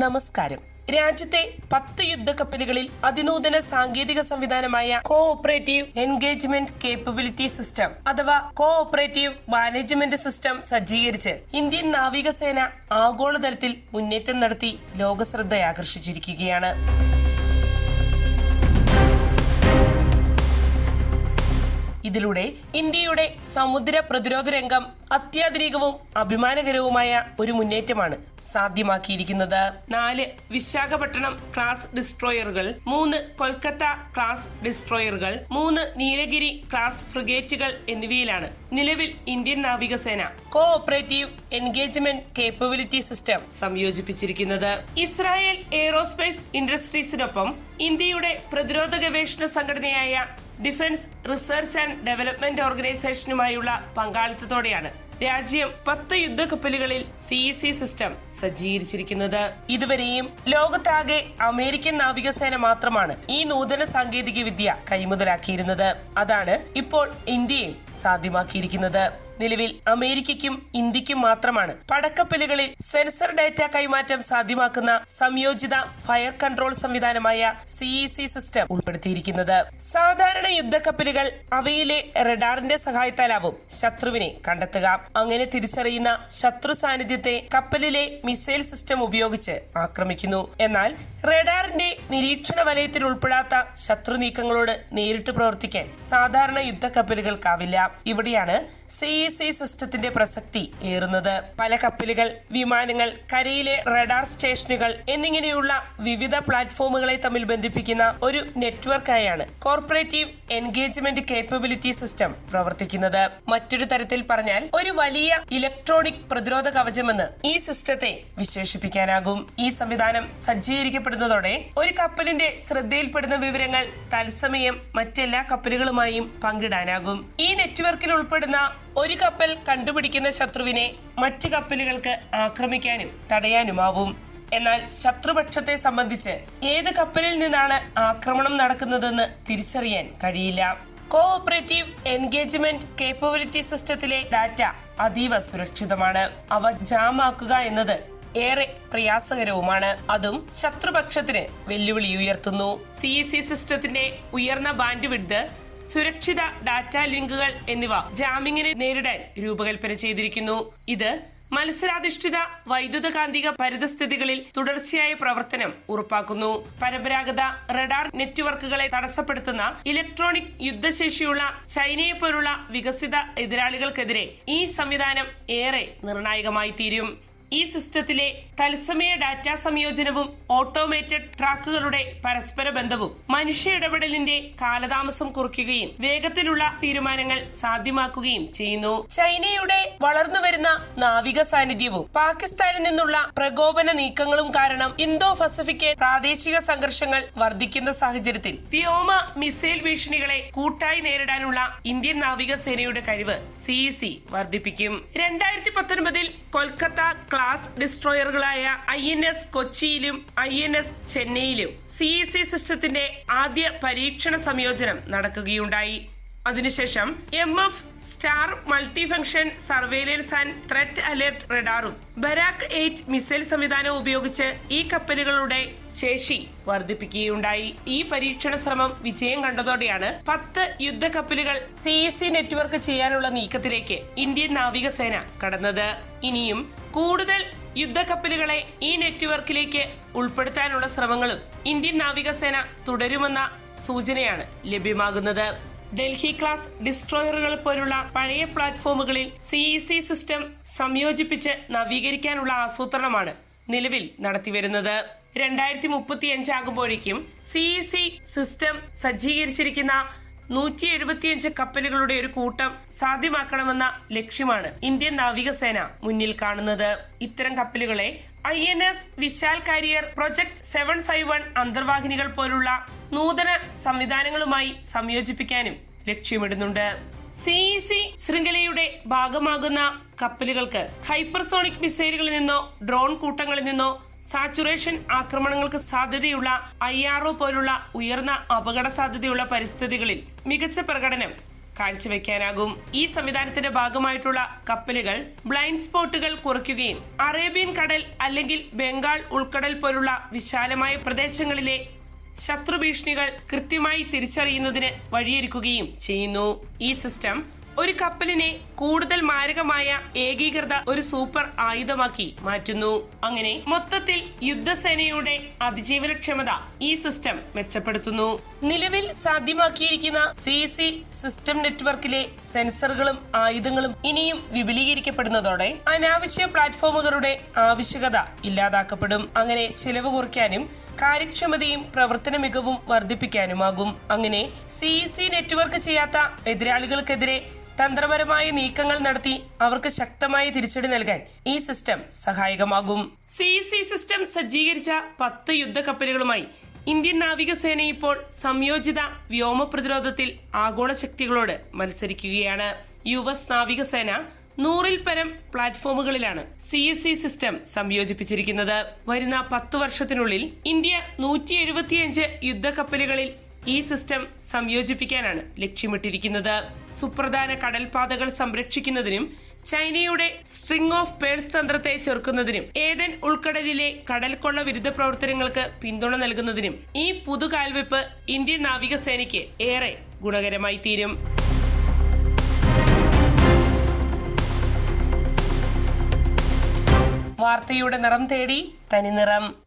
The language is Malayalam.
നമസ്കാരം. രാജ്യത്തെ പത്ത് യുദ്ധക്കപ്പലുകളിൽ അതിനൂതന സാങ്കേതിക സംവിധാനമായ cooperative engagement capability system അഥവാ കോ ഓപ്പറേറ്റീവ് മാനേജ്മെന്റ് സിസ്റ്റം സജ്ജീകരിച്ച് ഇന്ത്യൻ നാവികസേന ആഗോളതലത്തിൽ മുന്നേറ്റം നടത്തി ലോകശ്രദ്ധയാകർഷിച്ചിരിക്കുകയാണ്. ഇതിലൂടെ ഇന്ത്യയുടെ സമുദ്ര പ്രതിരോധ രംഗം അത്യാധുനികവും അഭിമാനകരവുമായ ഒരു മുന്നേറ്റമാണ് സാധ്യമാക്കിയിരിക്കുന്നത്. നാല് വിശാഖപട്ടണം ക്ലാസ് ഡിസ്ട്രോയറുകൾ. മൂന്ന് കൊൽക്കത്ത ക്ലാസ് ഡിസ്ട്രോയറുകൾ. മൂന്ന് നീലഗിരി ക്ലാസ് ഫ്രിഗേറ്റുകൾ എന്നിവയിലാണ് നിലവിൽ ഇന്ത്യൻ നാവികസേന cooperative engagement capability system സംയോജിപ്പിച്ചിരിക്കുന്നത്. ഇസ്രായേൽ എയ്റോസ്പേസ് ഇൻഡസ്ട്രീസിനൊപ്പം ഇന്ത്യയുടെ പ്രതിരോധ ഗവേഷണ സംഘടനയായ ഡിഫൻസ് റിസർച്ച് ആൻഡ് ഡെവലപ്മെന്റ് ഓർഗനൈസേഷനുമായുള്ള പങ്കാളിത്തത്തോടെയാണ് രാജ്യം പത്ത് യുദ്ധക്കപ്പലുകളിൽ സി സി സിസ്റ്റം സജ്ജീകരിച്ചിരിക്കുന്നത്. ഇതുവരെയും ലോകത്താകെ അമേരിക്കൻ നാവികസേന മാത്രമാണ് ഈ നൂതന സാങ്കേതിക വിദ്യ കൈമുതലാക്കിയിരുന്നത്. അതാണ് ഇപ്പോൾ ഇന്ത്യയും സാധ്യമാക്കിയിരിക്കുന്നത്. നിലവിൽ അമേരിക്കയ്ക്കും ഇന്ത്യക്കും മാത്രമാണ് പടക്കപ്പലുകളിൽ സെൻസർ ഡാറ്റ കൈമാറ്റം സാധ്യമാക്കുന്ന സംയോജിത ഫയർ കൺട്രോൾ സംവിധാനമായ സിഇസി സിസ്റ്റം ഉൾപ്പെടുത്തിയിരിക്കുന്നത്. സാധാരണ യുദ്ധക്കപ്പലുകൾ അവയിലെ റഡാറിന്റെ സഹായത്താലാവും ശത്രുവിനെ കണ്ടെത്തുക. അങ്ങനെ തിരിച്ചറിയുന്ന ശത്രു സാന്നിധ്യത്തെ കപ്പലിലെ മിസൈൽ സിസ്റ്റം ഉപയോഗിച്ച് ആക്രമിക്കുന്നു. എന്നാൽ റഡാറിന്റെ നിരീക്ഷണ വലയത്തിൽ ഉൾപ്പെടാത്ത ശത്രു നീക്കങ്ങളോട് നേരിട്ട് പ്രവർത്തിക്കാൻ സാധാരണ യുദ്ധക്കപ്പലുകൾക്കാവില്ല. ഇവിടെയാണ് സി സി സിസ്റ്റത്തിന്റെ പ്രസക്തി ഏറുന്നത്. പല കപ്പലുകൾ വിമാനങ്ങൾ കരയിലെ റഡാർ സ്റ്റേഷനുകൾ എന്നിങ്ങനെയുള്ള വിവിധ പ്ലാറ്റ്ഫോമുകളെ തമ്മിൽ ബന്ധിപ്പിക്കുന്ന ഒരു നെറ്റ്വർക്കായാണ് കോർപ്പറേറ്റീവ് എൻഗേജ്മെന്റ് കേപ്പബിലിറ്റി സിസ്റ്റം പ്രവർത്തിക്കുന്നത്. മറ്റൊരു തരത്തിൽ പറഞ്ഞാൽ ഒരു വലിയ ഇലക്ട്രോണിക് പ്രതിരോധ കവചമെന്ന് ഈ സിസ്റ്റത്തെ വിശേഷിപ്പിക്കാനാകും. ഈ സംവിധാനം സജ്ജീകരിക്കപ്പെടുന്നതോടെ ഒരു കപ്പലിന്റെ ശ്രദ്ധയിൽപ്പെടുന്ന വിവരങ്ങൾ തത്സമയം മറ്റെല്ലാ കപ്പലുകളുമായും പങ്കിടാനാകും. ഈ നെറ്റ്വർക്കിൽ ഉൾപ്പെടുന്ന ഒരു കപ്പൽ കണ്ടുപിടിക്കുന്ന ശത്രുവിനെ മറ്റു കപ്പലുകൾക്ക് ആക്രമിക്കാനും തടയാനുമാവും. എന്നാൽ ശത്രുപക്ഷത്തെ സംബന്ധിച്ച് ഏത് കപ്പലിൽ നിന്നാണ് ആക്രമണം നടക്കുന്നതെന്ന് തിരിച്ചറിയാൻ കഴിയില്ല. കോഓപ്പറേറ്റീവ് എൻഗേജ്മെന്റ് കേപ്പബിലിറ്റി സിസ്റ്റത്തിലെ ഡാറ്റ അതീവ സുരക്ഷിതമാണ്. അവ ജാമാക്കുക എന്നത് ഏറെ പ്രയാസകരവുമാണ്. അതും ശത്രുപക്ഷത്തിന് വെല്ലുവിളി ഉയർത്തുന്നു. സി സിസ്റ്റത്തിന്റെ ഉയർന്ന ബാൻഡ് വിഡ്ത് സുരക്ഷിത ഡാറ്റ ലിങ്കുകൾ എന്നിവ ജാമിങ്ങിനെ നേരിടാൻ രൂപകൽപ്പന ചെയ്തിരിക്കുന്നു. ഇത് മത്സരാധിഷ്ഠിത വൈദ്യുതകാന്തിക പരിതസ്ഥിതികളിൽ തുടർച്ചയായ പ്രവർത്തനം ഉറപ്പാക്കുന്നു. പരമ്പരാഗത റഡാർ നെറ്റ്വർക്കുകളെ തടസ്സപ്പെടുത്തുന്ന ഇലക്ട്രോണിക് യുദ്ധശേഷിയുള്ള ചൈനയെ പോലുള്ള വികസിത എതിരാളികൾക്കെതിരെ ഈ സംവിധാനം ഏറെ നിർണായകമായി തീരും ഈ സിസ്റ്റത്തിലെ തത്സമയ ഡാറ്റ സംയോജനവും ഓട്ടോമേറ്റഡ് ട്രാക്കുകളുടെ പരസ്പര ബന്ധവും മനുഷ്യ ഇടപെടലിന്റെ കാലതാമസം കുറയ്ക്കുകയും വേഗത്തിലുള്ള തീരുമാനങ്ങൾ സാധ്യമാക്കുകയും ചെയ്യുന്നു. ചൈനയുടെ വളർന്നുവരുന്ന നാവിക സാന്നിധ്യവും പാകിസ്ഥാനിൽ നിന്നുള്ള പ്രകോപന നീക്കങ്ങളും കാരണം ഇന്തോ പസഫിക് പ്രാദേശിക സംഘർഷങ്ങൾ വർദ്ധിക്കുന്ന സാഹചര്യത്തിൽ വ്യോമ മിസൈൽ ഭീഷണികളെ കൂട്ടായി നേരിടാനുള്ള ഇന്ത്യൻ നാവികസേനയുടെ കഴിവ് സി സി വർദ്ധിപ്പിക്കും. രണ്ടായിരത്തി പത്തൊൻപതിൽ കൊൽക്കത്ത ക്ലാസ് ഡിസ്ട്രോയറുകളായ ഐ എൻ എസ് കൊച്ചിയിലും ഐ എൻ എസ് ചെന്നൈയിലും സി സി സിസ്റ്റത്തിന്റെ ആദ്യ പരീക്ഷണ സംയോജനം നടക്കുകയുണ്ടായി. അതിനുശേഷം M F star multi function surveillance and threat alert റഡാറും Barak eight missile സംവിധാനവും ഉപയോഗിച്ച് ഈ കപ്പലുകളുടെ ശേഷി വർദ്ധിപ്പിക്കുകയുണ്ടായി. ഈ പരീക്ഷണ ശ്രമം വിജയം കണ്ടതോടെയാണ് പത്ത് യുദ്ധക്കപ്പലുകൾ സി എസ് സി നെറ്റ്വർക്ക് ചെയ്യാനുള്ള നീക്കത്തിലേക്ക് ഇന്ത്യൻ നാവികസേന കടന്നത്. ഇനിയും കൂടുതൽ യുദ്ധക്കപ്പലുകളെ ഈ നെറ്റ്വർക്കിലേക്ക് ഉൾപ്പെടുത്താനുള്ള ശ്രമങ്ങളും ഇന്ത്യൻ നാവികസേന തുടരുമെന്ന സൂചനയാണ് ലഭ്യമാകുന്നത്. ഡൽഹി ക്ലാസ് ഡിസ്ട്രോയറുകൾ പോലുള്ള പഴയ പ്ലാറ്റ്ഫോമുകളിൽ സി സി സിസ്റ്റം സംയോജിപ്പിച്ച് നവീകരിക്കാനുള്ള ആസൂത്രണമാണ് നിലവിൽ നടത്തിവരുന്നത്. രണ്ടായിരത്തി മുപ്പത്തി അഞ്ചാകുമ്പോഴേക്കും സി സി സിസ്റ്റം സജ്ജീകരിച്ചിരിക്കുന്ന നൂറ്റി എഴുപത്തിയഞ്ച് കപ്പലുകളുടെ ഒരു കൂട്ടം സാധ്യമാക്കണമെന്ന ലക്ഷ്യമാണ് ഇന്ത്യൻ നാവികസേന മുന്നിൽ കാണുന്നത്. ഇത്തരം കപ്പലുകളെ I N S Vishal carrier project seven five one അന്തർവാഹിനികൾ പോലുള്ള നൂതന സംവിധാനങ്ങളുമായി സംയോജിപ്പിക്കാനും ലക്ഷ്യമിടുന്നുണ്ട്. സി സി ശൃംഖലയുടെ ഭാഗമാകുന്ന കപ്പലുകൾക്ക് ഹൈപ്പർസോണിക് മിസൈലുകളിൽ നിന്നോ ഡ്രോൺ കൂട്ടങ്ങളിൽ നിന്നോ സാച്ചുറേഷൻ ആക്രമണങ്ങൾക്ക് സാധ്യതയുള്ള ഐ ആർ ഒ പോലുള്ള ഉയർന്ന അപകട സാധ്യതയുള്ള പരിസ്ഥിതികളിൽ മികച്ച പ്രകടനം കാഴ്ചവെക്കാനാകും. ഈ സംവിധാനത്തിന്റെ ഭാഗമായിട്ടുള്ള കപ്പലുകൾ ബ്ലൈൻഡ് സ്പോട്ടുകൾ കുറയ്ക്കുകയും അറേബ്യൻ കടൽ അല്ലെങ്കിൽ ബംഗാൾ ഉൾക്കടൽ പോലുള്ള വിശാലമായ പ്രദേശങ്ങളിലെ ശത്രുഭീഷണികൾ കൃത്യമായി തിരിച്ചറിയുന്നതിന് വഴിയൊരുക്കുകയും ചെയ്യുന്നു. ഈ സിസ്റ്റം ഒരു കപ്പലിനെ കൂടുതൽ മാരകമായ ഏകീകൃത ഒരു സൂപ്പർ ആയുധമാക്കി മാറ്റുന്നു. അങ്ങനെ മൊത്തത്തിൽ യുദ്ധസേനയുടെ അതിജീവനക്ഷമത ഈ സിസ്റ്റം മെച്ചപ്പെടുത്തുന്നു. നിലവിൽ സാധ്യമാക്കിയിരിക്കുന്ന സി സി സിസ്റ്റം നെറ്റ്വർക്കിലെ സെൻസറുകളും ആയുധങ്ങളും ഇനിയും വിപുലീകരിക്കപ്പെടുന്നതോടെ അനാവശ്യ പ്ലാറ്റ്ഫോമുകളുടെ ആവശ്യകത ഇല്ലാതാക്കപ്പെടും. അങ്ങനെ ചെലവ് കുറയ്ക്കാനും കാര്യക്ഷമതയും പ്രവർത്തന മികവും വർദ്ധിപ്പിക്കാനുമാകും. അങ്ങനെ സി നെറ്റ്വർക്ക് ചെയ്യാത്ത എതിരാളികൾക്കെതിരെ തന്ത്രപരമായ നീക്കങ്ങൾ നടത്തി അവർക്ക് ശക്തമായ തിരിച്ചടി നൽകാൻ ഈ സിസ്റ്റം സഹായകമാകും. സി സി സിസ്റ്റം സജ്ജീകരിച്ച പത്ത് യുദ്ധക്കപ്പലുകളുമായി ഇന്ത്യൻ നാവികസേന ഇപ്പോൾ സംയോജിത വ്യോമ പ്രതിരോധത്തിൽ ആഗോള ശക്തികളോട് മത്സരിക്കുകയാണ്. യു എസ് നാവികസേന നൂറിൽ പരം പ്ലാറ്റ്ഫോമുകളിലാണ് സി എസ് സി സിസ്റ്റം സംയോജിപ്പിച്ചിരിക്കുന്നത്. വരുന്ന പത്തു വർഷത്തിനുള്ളിൽ ഇന്ത്യ നൂറ്റി എഴുപത്തിയഞ്ച് യുദ്ധക്കപ്പലുകളിൽ ഈ സിസ്റ്റം സംയോജിപ്പിക്കാനാണ് ലക്ഷ്യമിട്ടിരിക്കുന്നത്. സുപ്രധാന കടൽപാതകൾ സംരക്ഷിക്കുന്നതിനും ചൈനയുടെ സ്ട്രിംഗ് ഓഫ് പേഴ്സ് തന്ത്രത്തെ ചെറുക്കുന്നതിനും ഏതൻ ഉൾക്കടലിലെ കടൽക്കൊള്ള വിരുദ്ധ പ്രവർത്തനങ്ങൾക്ക് പിന്തുണ നൽകുന്നതിനും ഈ പുതു കാൽവെപ്പ് ഇന്ത്യൻ നാവികസേനയ്ക്ക് ഏറെ ഗുണകരമായി തീരും. വാർത്തയുടെ നിറം തേടി തനിനിറം.